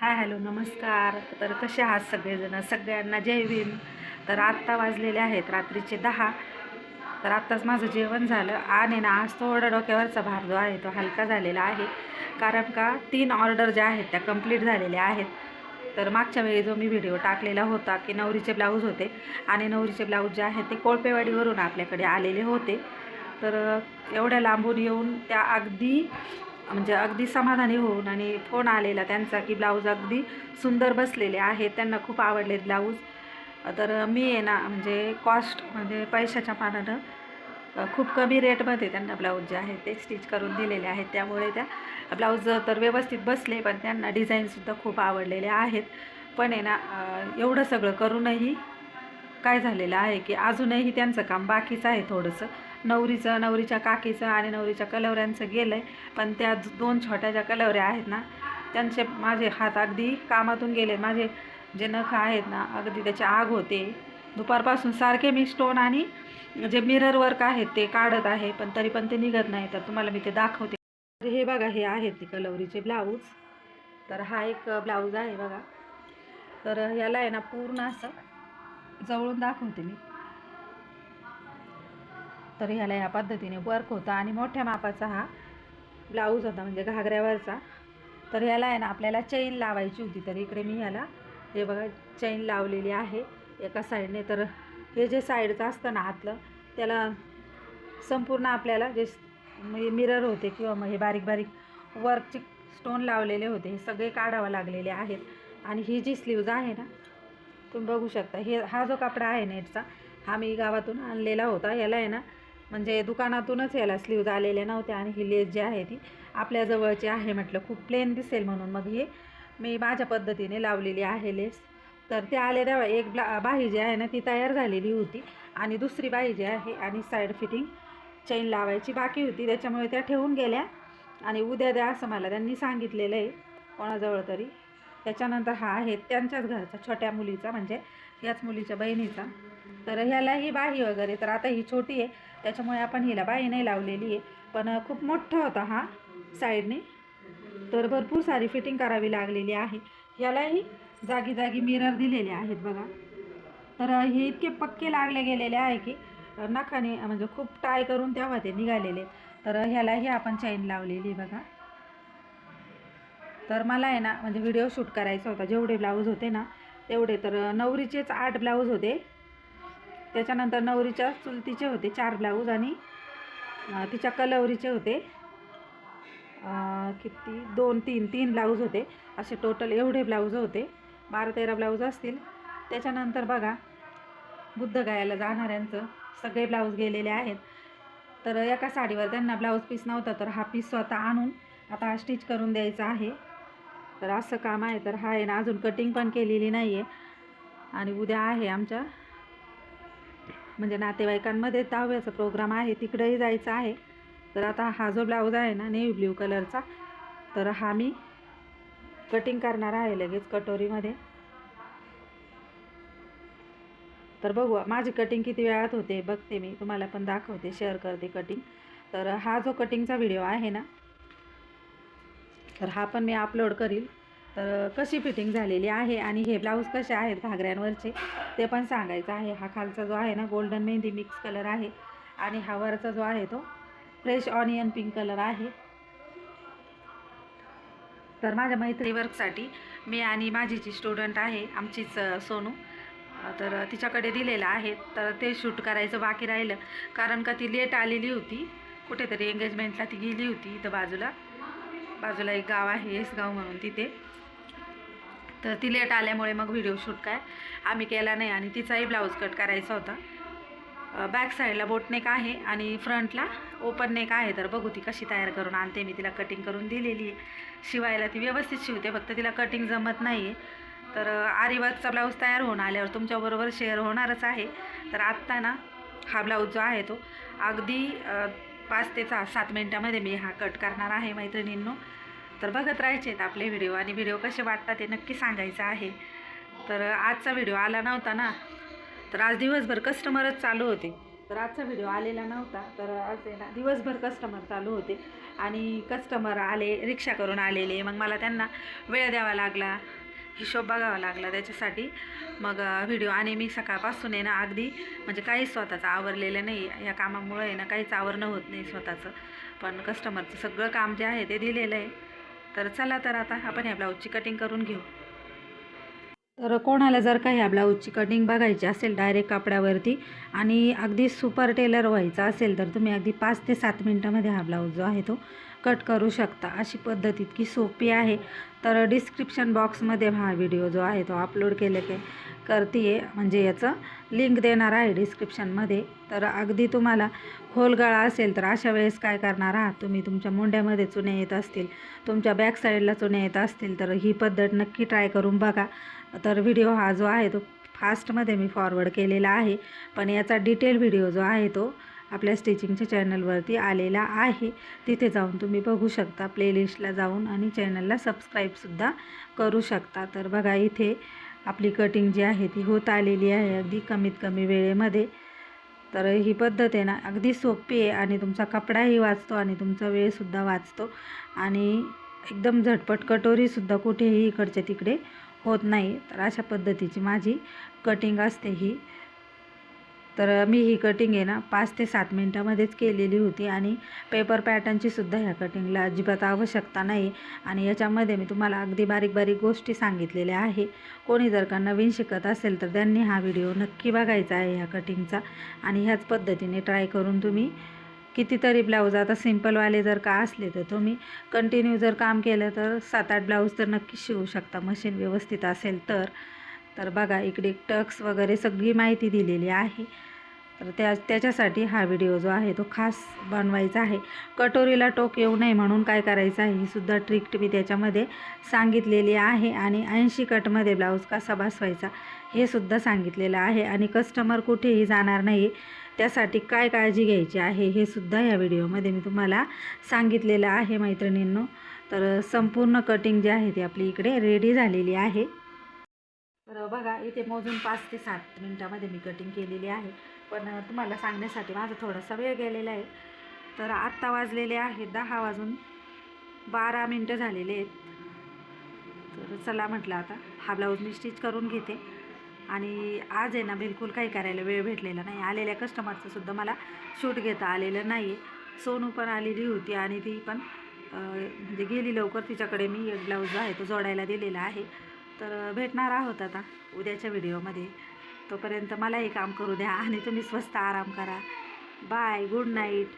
Hi hello नमस्कार. तर कसे आहात सगळेजण? सगळ्यांना जय भीम. तर आत्ता वाजलेले आहेत रात्रीचे दहा. तर आत्ताच माझं जेवण झालं आणि ना आज थोडा डोक्यावरचा भार जो आहे तो हलका झालेला आहे. कारण का तीन ऑर्डर ज्या आहेत त्या कंप्लीट झालेल्या आहेत. तर मागच्या वेळी जो मी व्हिडिओ टाकलेला होता की नवरीचे ब्लाऊज होते. आणि नवरीचे ब्लाऊज जे आहेत ते कोळपेवाडीवरून आपल्याकडे आलेले होते. तर एवढ्या लांबून येऊन त्या अगदी म्हणजे अगदी समाधानी होऊन आणि फोन आलेला त्यांचा की ब्लाऊज अगदी सुंदर बसलेले आहेत त्यांना खूप आवडलेत ब्लाऊज. तर मी आहे ना म्हणजे कॉस्ट म्हणजे पैशाच्या मानानं खूप कमी रेटमध्ये त्यांना ब्लाऊज जे आहे ते स्टिच करून दिलेले आहेत. त्यामुळे त्या ब्लाऊज तर व्यवस्थित बसले पण त्यांना डिझाईनसुद्धा खूप आवडलेले आहेत. पण आहे ना एवढं सगळं करूनही काय झालेलं आहे की अजूनही त्यांचं काम बाकीचं आहे थोडंसं. नवरीचं नवरीच्या काकीचं आणि नवरीच्या कलवऱ्यांचं गेलं आहे पण त्या दोन छोट्या ज्या कलवऱ्या आहेत ना त्यांचे माझे हात अगदी कामातून गेले माझे जे नख आहेत ना अगदी त्याची आग होते. दुपारपासून सारखे मी स्टोन आणि जे मिरर वर्क आहेत ते काढत आहे पण तरी पण ते निघत नाही. तर तुम्हाला मी ते दाखवते. तर हे बघा हे आहेत ते कलवरीचे ब्लाऊज तर हा एक ब्लाऊज आहे बघा. तर ह्याला आहे ना पूर्ण असं जवळून दाखवते मी. तर ह्याला ह्या पद्धतीने वर्क होता आणि मोठ्या मापाचा हा ब्लाऊज होता म्हणजे घागऱ्यावरचा. तर ह्याला आहे ना आपल्याला चैन लावायची होती तर इकडे मी ह्याला हे बघा चैन लावलेली आहे एका साईडने तर हे जे साईडचं असतं ना आतलं त्याला संपूर्ण आपल्याला जे मिरर म्हणजे होते किंवा मग हे बारीक बारीक वर्कचे स्टोन लावलेले होते हे सगळे काढावं लागलेले आहेत. आणि ही जी स्लीव्ज आहे ना तुम्ही बघू शकता हे हा जो कपडा आहे नेटचा हा मी गावातून आणलेला होता. याला आहे ना म्हणजे दुकानातूनच याला स्लीव्ज आलेल्या नव्हत्या आणि ही लेस जी आहे ती आपल्या जवळची आहे म्हटलं. खूप प्लेन दिसेल म्हणून मग हे. मी माझ्या पद्धतीने लावलेली आहे लेस तर ते आले तेव्हा एक ब्ला बाही जी आहे ना ती तयार झालेली होती. आणि दुसरी बाही जी आहे आणि साईड फिटिंग चैन लावायची बाकी होती. त्याच्यामुळे त्या ठेवून गेल्या. आणि उद्या द्या असं मला त्यांनी सांगितलेलं आहे. कोणाजवळ तरी. त्याच्यानंतर हा आहे त्यांच्याच घरचा छोट्या मुलीचा म्हणजे याच मुलीच्या बहिणीचा. तर ह्याला ही बाही वगैरे तर आता ही छोटी आहे. त्याच्यामुळे आपण हिला बाही नाही लावलेली आहे. पण खूप मोठा होता हा साईडने. तर भरपूर सारी फिटिंग करावी लागलेली आहे. ह्यालाही जागी जागी मिरर दिलेले आहेत बघा. तर हे इतके पक्के लागले गेलेले आहे की नखाने म्हणजे खूप ट्राय करून तेव्हा ते निघालेले. तर ह्यालाही आपण चैन लावलेली बघा. तर मला आहे ना म्हणजे व्हिडिओ शूट करायचा होता. जेवढे ब्लाऊज होते ना तेवढे तर नवरीचेच आठ ब्लाऊज होते. त्याच्यानंतर नवरीच्या चुलतीचे होते चार ब्लाऊज आणि तिच्या कलवरीचे होते. किती? दोन तीन तीन ब्लाऊज होते. असे टोटल एवढे ब्लाऊज होते. बारा तेरा ब्लाऊज असतील. त्याच्यानंतर बघा बुद्ध गायला जाणाऱ्यांचं सगळे ब्लाऊज गेलेले आहेत. तर एका साडीवर त्यांना ब्लाऊज पीस नव्हता तर हा पीस स्वतः आणून आता हा स्टिच करून द्यायचा आहे. तर असं काम आहे तर हा आहे ना अजून कटिंग पण केलेली नाही आहे आणि उद्या आहे आमच्या म्हणजे नातेवाईकांमध्ये दहाव्याचा प्रोग्राम आहे तिकडेही जायचं आहे. तर आता हा जो ब्लाऊज आहे ना नेव्ही ब्ल्यू कलरचा तर हा मी कटिंग करणार आहे लगेच कटोरीमध्ये. तर बघू माझी कटिंग किती वेळात होते बघते मी तुम्हाला पण दाखवते शेअर करते कटिंग तर हा जो कटिंगचा व्हिडिओ आहे ना तर हा पण मी अपलोड करील. तर कशी फिटिंग झालेली आहे आणि हे ब्लाऊज कसे आहेत घागऱ्यांवरचे ते पण सांगायचं आहे. हा खालचा जो आहे ना गोल्डन मेहंदी मिक्स कलर आहे आणि हा वरचा जो आहे तो फ्रेश ऑनियन पिंक कलर आहे. तर माझ्या मैत्री वर्कसाठी मी आणि माझी जी स्टुडंट आहे आमचीच सोनू तर तिच्याकडे दिलेलं आहे. तर ते शूट करायचं बाकी राहिलं. कारण का ती लेट आलेली होती. कुठेतरी एंगेजमेंटला ती गेली होती इथं बाजूला. बाजूला एक गाव आहे येसगाव म्हणून तिथे. तर ती लेट आल्यामुळे मग व्हिडिओ शूट काय आम्ही केला नाही आणि तिचाही ब्लाऊज कट करायचा होता. बॅक साईडला बोटनेक आहे आणि फ्रंटला ओपन नेक आहे. तर बघू ती कशी तयार करून आणते. मी तिला कटिंग करून दिलेली आहे. शिवायला ती व्यवस्थित शिवते. फक्त तिला कटिंग जमत नाही आहे तर आरीवर्कचा ब्लाऊज तयार होऊन आल्यावर तुमच्याबरोबर शेअर होणारच आहे. तर आत्ता ना हा ब्लाऊज जो आहे तो अगदी पाच ते सहा सात मिनटामध्ये मी हा कट करणार आहे मैत्रिणींनो. तर बघत राहायचे आहेत आपले व्हिडिओ आणि व्हिडिओ कसे वाटतात ते नक्की सांगायचं आहे. तर आजचा व्हिडिओ आला नव्हता ना? तर आज दिवसभर कस्टमरच चालू होते. तर आजचा व्हिडिओ आलेला नव्हता. तर आज आहे ना दिवसभर कस्टमर चालू होते आणि कस्टमर आले रिक्षा करून आलेले. मग मला त्यांना वेळ द्यावा लागला हिशोब बघावा लागला त्याच्यासाठी. मग व्हिडिओ आणि मी सकाळपासून आहे ना अगदी म्हणजे काहीच स्वतःचं आवरलेलं नाही. या कामामुळे आहे ना काहीच आवरणं होत नाही स्वतःचं. पण कस्टमरचं सगळं काम जे आहे ते दिलेलं आहे. तर चला तर आता आपण या ब्लाऊजची कटिंग करून घेऊ. तर कोणाला जर का ह्या ब्लाऊजची कटिंग बघायची असेल डायरेक्ट कपड्यावरती आणि अगदी सुपर टेलर व्हायचा असेल तर तुम्ही अगदी पाच ते सात मिनटामध्ये हा ब्लाऊज जो आहे तो कट करू शकता. अशी पद्धत इतकी सोपी आहे. तर डिस्क्रिप्शन बॉक्समध्ये हा व्हिडिओ जो आहे तो अपलोड केले के करते आहे म्हणजे याचं लिंक देणार आहे डिस्क्रिप्शनमध्ये तर अगदी तुम्हाला खोल गळा असेल तर अशा वेळेस काय करणार आहात? तुम्ही तुमच्या मुंड्यामध्ये चुने येत असतील तुमच्या बॅक साईडला चुने येत असतील तर ही पद्धत नक्की ट्राय करून बघा. तर व्हिडिओ हा जो आहे तो फास्टमध्ये मी फॉरवर्ड केलेला आहे. पण याचा डिटेल व्हिडिओ जो आहे तो आपल्या स्टिचिंगच्या चॅनलवरती आलेला आहे. तिथे जाऊन तुम्ही बघू शकता. प्लेलिस्टला जाऊन आणि चॅनलला सबस्क्राईबसुद्धा करू शकता. तर बघा इथे आपली कटिंग जी आहे ती होत आलेली आहे अगदी कमीत कमी वेळेमध्ये. तर ही पद्धत आहे ना अगदी सोपी आहे आणि तुमचा कपडाही वाचतो आणि तुमचा वेळसुद्धा वाचतो. आणि एकदम झटपट कटोरीसुद्धा कुठेही इकडच्या तिकडे होत नाही. तर अशा पद्धतीची माझी कटिंग असते ही. तर मी ही कटिंग आहे ना पाच ते सात मिनटामध्येच केलेली होती आणि पेपर पॅटर्नची सुद्धा ह्या कटिंगला अजिबात आवश्यकता नाही. आणि याच्यामध्ये मी तुम्हाला अगदी बारीक बारीक गोष्टी सांगितलेल्या आहे. कोणी जर का नवीन शिकत असेल तर त्यांनी हा व्हिडिओ नक्की बघायचा आहे ह्या कटिंगचा आणि ह्याच पद्धतीने ट्राय करून तुम्ही कितीतरी ब्लाऊज आता सिम्पलवाले जर का असले तर तुम्ही कंटिन्यू जर काम केलं तर सात आठ ब्लाऊज तर नक्की शिवू शकता. मशीन व्यवस्थित असेल तर. तर बघा इकडे टक्स वगैरे सगळी माहिती दिलेली आहे. तर त्या त्याच्यासाठी हा व्हिडिओ जो आहे तो खास बनवायचा आहे. कटोरीला टोक येऊ नये म्हणून काय करायचं आहे ही सुद्धा ट्रिक मी त्याच्यामध्ये सांगितलेली आहे आणि ऐंशी कटमध्ये ब्लाऊज कसा बसवायचा हे सुद्धा सांगितलेलं आहे आणि कस्टमर कुठेही जाणार नाही त्यासाठी काय काळजी घ्यायची आहे हे सुद्धा या व्हिडिओमध्ये मी तुम्हाला सांगितलेलं आहे मैत्रिणींनो. तर संपूर्ण कटिंग जी आहे ती आपली इकडे रेडी झालेली आहे. तर बघा इथे मोजून पाच ते सात मिनटामध्ये मी कटिंग केलेली आहे. पण तुम्हाला सांगण्यासाठी माझा थोडासा वेळ गेलेला आहे. तर आत्ता वाजलेले आहेत दहा वाजून बारा मिनटं झालेले आहेत. तर चला म्हटलं आता हा ब्लाऊज मी स्टिच करून घेते. आणि आज आहे ना बिलकुल काही करायला वेळ भेटलेला नाही. आलेल्या कस्टमरचंसुद्धा मला शूट घेता आलेलं नाही आहे सोनू पण आलेली होती आणि ती पण म्हणजे गेली लवकर. तिच्याकडे मी एक ब्लाऊज जो आहे तो जोडायला दिलेला आहे. तर भेटणार आहोत आता उद्याच्या व्हिडिओमध्ये तोपर्यंत मलाही काम करू द्या आणि तुम्ही स्वस्त आराम करा. Bye good night